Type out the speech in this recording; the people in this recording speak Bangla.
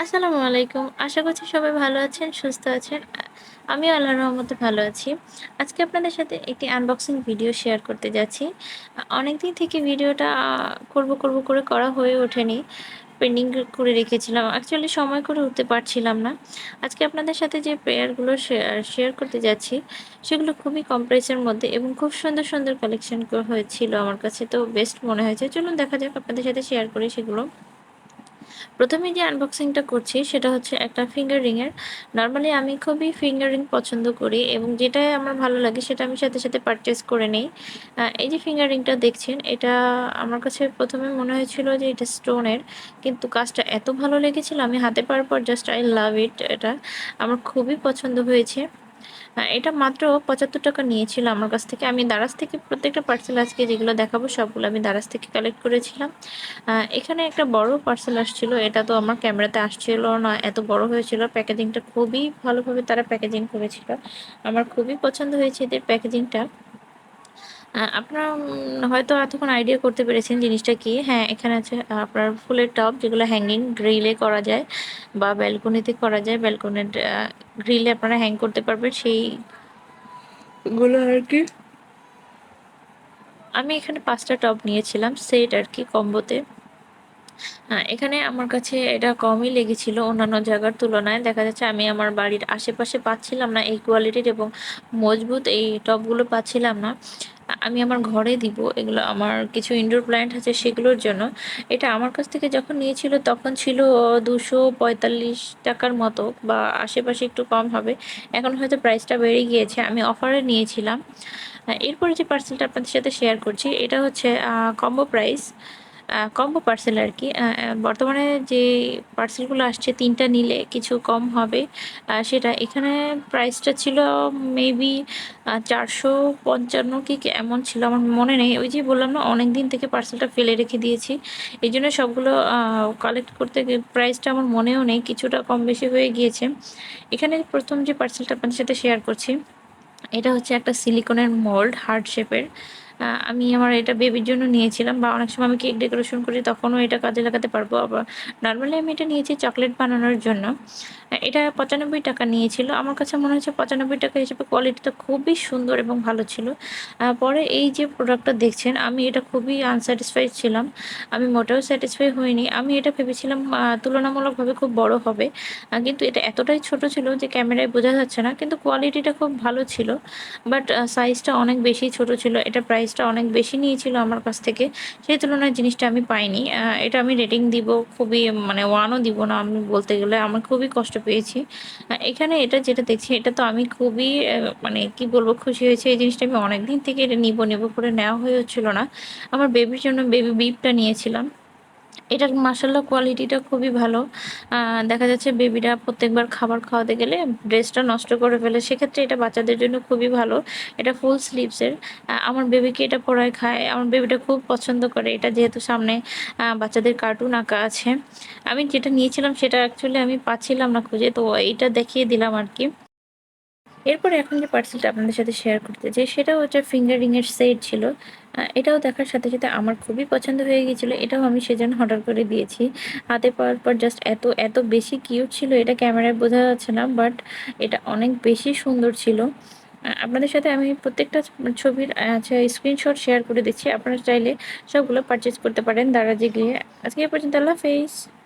আসসালামু আলাইকুম। আশা করছি সবাই ভালো আছেন, সুস্থ আছেন। আ আমিও আল্লাহর রহমতে ভালো আছি। আজকে আপনাদের সাথে একটি আনবক্সিং ভিডিও শেয়ার করতে যাচ্ছি। আ অনেকদিন থেকে ভিডিওটা করব, করব করে করা হয়ে ওঠেনি। পেন্ডিং করে রেখেছিলাম। অ্যাকচুয়ালি সময় করে উঠতে পারছিলাম না। আজকে আপনাদের সাথে যে পেয়ারগুলো শেয়ার করতে যাচ্ছি, সেগুলো খুবই কম প্রাইসের মধ্যে এবং খুব সুন্দর, সুন্দর কালেকশন হয়েছিল আমার কাছে। তো বেস্ট মনে হয়েছে। চলুন দেখা যাক আপনাদের সাথে শেয়ার করি সেগুলো। প্রথমে যে আনবক্সিংটা করছি সেটা হচ্ছে একটা ফিঙ্গার রিংয়ের। নরমালি আমি খুবই ফিঙ্গার রিং পছন্দ করি এবং যেটাই আমার ভালো লাগে সেটা আমি সাথে, সাথে পারচেস করে নেই। এই যে ফিঙ্গার রিংটা দেখছেন এটা আমার কাছে প্রথমে মনে হয়েছিল যে এটা স্টোনের। কিন্তু কাজটা এত ভালো লেগেছিল আমি হাতে পাওয়ার পর জাস্ট আই লাভ ইট এটা। আমার খুবই পছন্দ হয়েছে। আ এটা মাত্র ৳৭৫ নিয়েছিল আমার কাছ থেকে। আমি দারাজ থেকে প্রত্যেকটা পার্সেল আজকে যেগুলো দেখাবো, সবগুলো আমি দারাজ থেকে কালেক্ট করেছিলাম। এখানে একটা বড় পার্সেল আসছিল। এটা তো আমার ক্যামেরাতে আসছিল না। এত বড় হয়েছিল। প্যাকেজিংটা খুবই ভালোভাবে তারা প্যাকেজিং করেছিল। আমার খুবই পছন্দ হয়েছে এদের প্যাকেজিংটা। আপনারা হয়তো এতক্ষণ আইডিয়া করতে পেরেছেন জিনিসটা কি। হ্যাঁ, এখানে আছে আপনার ফুলের টব যেগুলো হ্যাঙ্গিং গ্রিলে করা যায় বা ব্যালকনিতে করা যায়। ব্যালকনির গ্রিলে আপনারা হ্যাং করতে পারবেন সেইগুলো আরকি। আমি এখানে ৫ টা টব নিয়েছিলাম সেট আর কি কম্বোতে। হ্যাঁ, এখানে আমার কাছে এটা কমই লেগেছিল অন্যান্য জায়গার তুলনায়। দেখা যাচ্ছে আমি আমার বাড়ির আশেপাশে পাচ্ছিলাম না এই কোয়ালিটির এবং মজবুত এই টবগুলো পাচ্ছিলাম না। আমি আমার ঘরে দিব। এগুলো আমার কিছু ইনডোর প্ল্যান্ট আছে সেগুলোর জন্য। এটা আমার কাছ থেকে যখন নিয়েছিল তখন ছিল দুশো পঁয়তাল্লিশ টাকার মতো বা আশেপাশে একটু কম হবে। এখন হয়তো প্রাইসটা বেড়ে গিয়েছে। আমি অফারে নিয়েছিলাম। এরপরে যে পার্সেলটা আপনাদের সাথে শেয়ার করছি, এটা হচ্ছে কম্বো প্রাইস। কম্বো পার্সেল আরকি। আ আ বর্তমানে যে পার্সেলগুলো আসছে ৩ টা নিলে কিছু কম হবে। সেটা এখানে প্রাইসটা ছিল মেবি চারশো পঞ্চান্ন কি এমন ছিল আমার মনে নেই। ওই যে বললাম না, অনেক দিন থেকে পার্সেলটা ফেলে রেখে দিয়েছি। এই জন্য সবগুলো কালেক্ট করতে প্রাইসটা আমার মনেও নেই। কিছুটা কম বেশি হয়ে গিয়েছে। এখানে প্রথম যে পার্সেলটা আপনাদের সাথে শেয়ার করছি, এটা হচ্ছে একটা সিলিকনের মোল্ড হার্ড শেপের। আমি আমার এটা বেবির জন্য নিয়েছিলাম বা অনেক সময় আমি কেক ডেকোরেশন করি, তখনও এটা কাজে লাগাতে পারব। আবার নরমালি আমি এটা নিয়েছি চকলেট বানানোর জন্য। এটা পঁচানব্বই টাকা নিয়েছিল। আমার কাছে মনে হচ্ছে পঁচানব্বই টাকা হিসেবে কোয়ালিটিটা খুবই সুন্দর এবং ভালো ছিল। পরে এই যে প্রোডাক্টটা দেখছেন, আমি এটা খুবই আনস্যাটিসফাইড ছিলাম। আমি মোটেও স্যাটিসফাই হইনি। আমি এটা ভেবেছিলাম তুলনামূলকভাবে খুব বড় হবে। কিন্তু এটা এতটাই ছোট ছিল যে ক্যামেরায় বোঝা যাচ্ছে না। কিন্তু কোয়ালিটিটা খুব ভালো ছিল। বাট সাইজটা অনেক বেশি ছোট ছিল। এটার প্রাইসটা অনেক বেশি নিয়েছিল আমার কাছ থেকে। সেই তুলনায় জিনিসটা আমি পাইনি। এটা আমি রেটিং দিব খুবই মানে ওয়ানও দিব না আমি বলতে গেলে। আমার খুবই কষ্ট পেয়েছি। এখানে এটা যেটা দেখছি এটা তো আমি খুবই মানে কি বলব খুশি হয়েছে এই জিনিসটা আমি অনেক দিন থেকে এটা নিবো, নিবো করে নেওয়া হয়ে হচ্ছিল না। আমার বেবির জন্য বেবি বিপটা নিয়েছিলাম। এটার মাশাআল্লাহ কোয়ালিটিটা খুবই ভালো। দেখা যাচ্ছে বেবিরা প্রত্যেকবার খাবার খাওয়াতে গেলে ড্রেসটা নষ্ট করে ফেলে। সেক্ষেত্রে এটা বাচ্চাদের জন্য খুবই ভালো। এটা ফুল স্লিভসের। আমার বেবিকে এটা পরায় খায়। আমার বেবিটা খুব পছন্দ করে। এটা যেহেতু সামনে বাচ্চাদের কার্টুন আঁকা আছে। আমি যেটা নিয়েছিলাম সেটা অ্যাকচুয়ালি আমি পাচ্ছিলাম না খুঁজে। তো এইটা দেখিয়ে দিলাম আরকি। এরপরে এখন যে পার্সেলটা আপনাদের সাথে শেয়ার করতে চাই সেটা হচ্ছে ফিঙ্গার রিং এর সেট ছিল। এটাও দেখার সাথে, সাথে আমার খুবই পছন্দ হয়ে গিয়েছিল। এটাও আমি সেজন্য অর্ডার করে দিয়েছি। হাতে পাওয়ার পর জাস্ট এত, এত বেশি কিউট ছিল এটা ক্যামেরায় বোঝা যাচ্ছে না। বাট এটা অনেক বেশি সুন্দর ছিল। আপনাদের সাথে আমি প্রত্যেকটা ছবির আচ্ছা স্ক্রিনশট শেয়ার করে দিচ্ছি। আপনারা চাইলে সবগুলো পারচেজ করতে পারেন দারাজে গিয়ে। আজকে পর্যন্ত আল্লাহ হাফেজ।